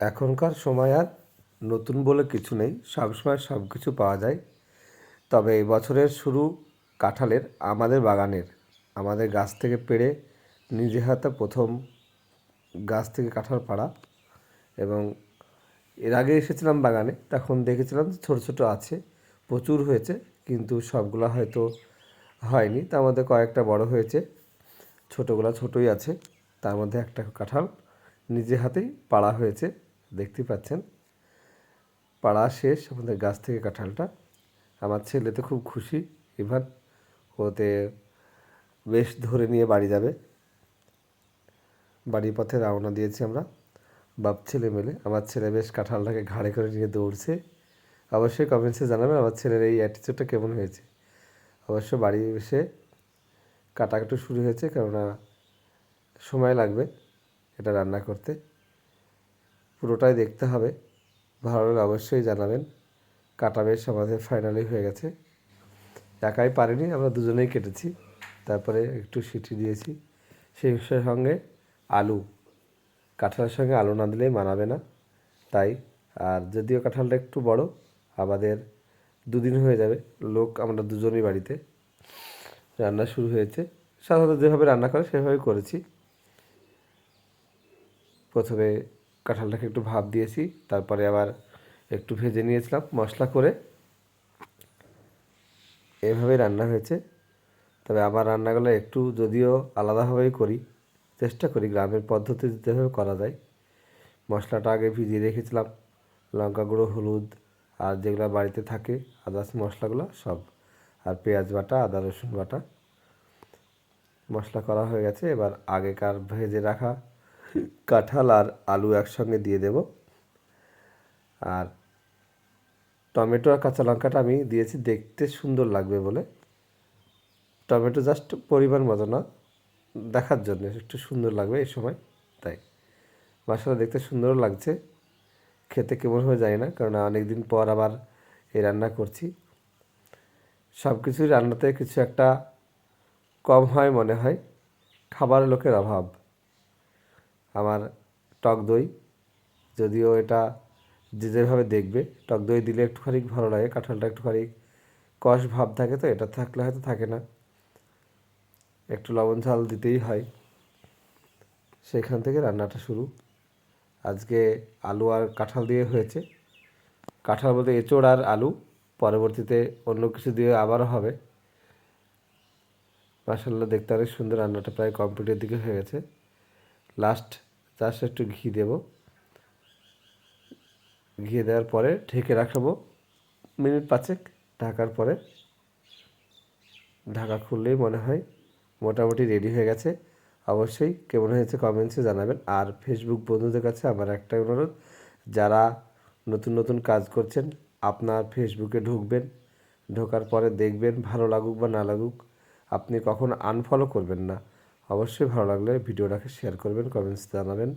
এখনকার সময় আর নতুন বলে কিছু নেই। সবসময় সব কিছু পাওয়া যায়। তবে এই বছরের শুরু কাঁঠালের আমাদের বাগানের, আমাদের গাছ থেকে পেড়ে নিজে হাতে প্রথম গাছ থেকে কাঁঠাল পাড়া এবং এর আগে এসেছিলাম বাগানে, তখন দেখেছিলাম ছোটো ছোটো আছে, প্রচুর হয়েছে, কিন্তু সবগুলো হয়তো হয়নি। তার মধ্যে কয়েকটা বড় হয়েছে, ছোটোগুলো ছোটোই আছে, তার মধ্যে একটা কাঁঠাল নিজে হাতেই পাড়া হয়েছে। দেখতেই পাচ্ছেন। পাড়া শেষ, আমাদের গাছ থেকে কাঁঠালটা। আমার ছেলে তো খুব খুশি, ইভান। ওতে বেশ ধরে নিয়ে বাড়ি যাবে। বাড়ির পথে রওনা দিয়েছি আমরা। বাপ, ছেলে মেলে। আমার ছেলে বেশ কাঁঠালটাকে ঘাড়ে করে নিয়ে দৌড়ছে। অবশ্যই কমেন্টসে জানাবেন আমার ছেলের এই অ্যাটিচিউডটা কেমন হয়েছে। অবশ্য বাড়ি এসে কাটাকাটু শুরু হয়েছে, কেননা সময় লাগবে এটা রান্না করতে। পুরোটাই দেখতে হবে। ভালো লাগলে অবশ্যই জানাবেন। কাটা বেশ আমাদের ফাইনালি হয়ে গেছে। একাই পারিনি, আমরা দুজনেই কেটেছি। তারপরে একটু সিটি দিয়েছি। সেই সঙ্গে আলু। কাঁঠালের সঙ্গে আলু না দিলেই মানাবে না। তাই, আর যদিও কাঁঠালটা একটু বড়, আমাদের দুদিন হয়ে যাবে। লোক আমরা দুজনই বাড়িতে। রান্না শুরু হয়েছে। সাধারণত যেভাবে রান্না করে সেভাবেই করেছি। প্রথমে কাঁঠালটাকে একটু ভাপ দিয়েছি, তারপরে আবার একটু ভেজে নিয়েছিলাম মশলা করে। এভাবে রান্না হয়েছে। তবে আমার রান্নাগুলো একটু যদিও আলাদাভাবেই করি, চেষ্টা করি গ্রামের পদ্ধতি যেভাবে করা যায়। মশলাটা আগে ভিজিয়ে রেখেছিলাম, লঙ্কা গুঁড়ো, হলুদ আর যেগুলো বাড়িতে থাকে, আদার্স মশলাগুলো সব আর পেঁয়াজ বাটা, আদা রসুন বাটা। মশলা করা হয়ে গেছে, এবার আগেকার ভেজে রাখা কাঁঠাল আর আলু একসঙ্গে দিয়ে দেব। আর টমেটো আর কাঁচা লঙ্কাটা আমি দিয়েছি, দেখতে সুন্দর লাগবে বলে। টমেটো জাস্ট পরিমাণ মতো না, দেখার জন্য একটু সুন্দর লাগবে এই সময়, তাই। মশলা দেখতে সুন্দর লাগছে। খেতে কেমন হয়ে যায় না, কারণ অনেক দিন পর আবার এই রান্না করছি। সব কিছুই রান্নাতে কিছু একটা কম হয় মনে হয় খাবার লোকের অভাব। আমার টক দই। যদিও এটা যে যেভাবে দেখবে, টক দই দিলে একটুখানি ভালো লাগে, কাঁঠালটা একটুখানি কষ ভাব থাকে তো, এটা থাকলে হয়তো থাকে না। একটু লবণ ঝাল দিতেই হয়। সেখান থেকে রান্নাটা শুরু। আজকে আলু আর কাঁঠাল দিয়ে হয়েছে। কাঁঠাল বলতে এঁচোড় আর আলু, পরবর্তীতে অন্য কিছু দিয়ে আবারও হবে। মাসাল্লাহ দেখতে অনেক সুন্দর রান্নাটা প্রায় কমপ্লিটের দিকে হয়ে গেছে। লাস্ট জাস্ট একটু ঘি দেব। ঘি দেওয়ার পরে ঢেকে রাখাবো। মিনিট পাঁচেক ঢাকার পরে। ঢাকা খুললেই মনে হয় মোটামুটি রেডি হয়ে গেছে। অবশ্যই কেমন হয়েছে কমেন্টসে জানাবেন। আর ফেসবুক বন্ধুদের কাছে আমার একটা অনুরোধ, যারা নতুন নতুন কাজ করছেন, আপনার ফেসবুকে ঢুকবেন, ঢোকার পরে দেখবেন ভালো লাগুক বা না লাগুক, আপনি কখনো আনফলো করবেন না। অবশ্যই ভালো লাগলে ভিডিওটাকে শেয়ার করবেন কমেন্টস জানাবেন।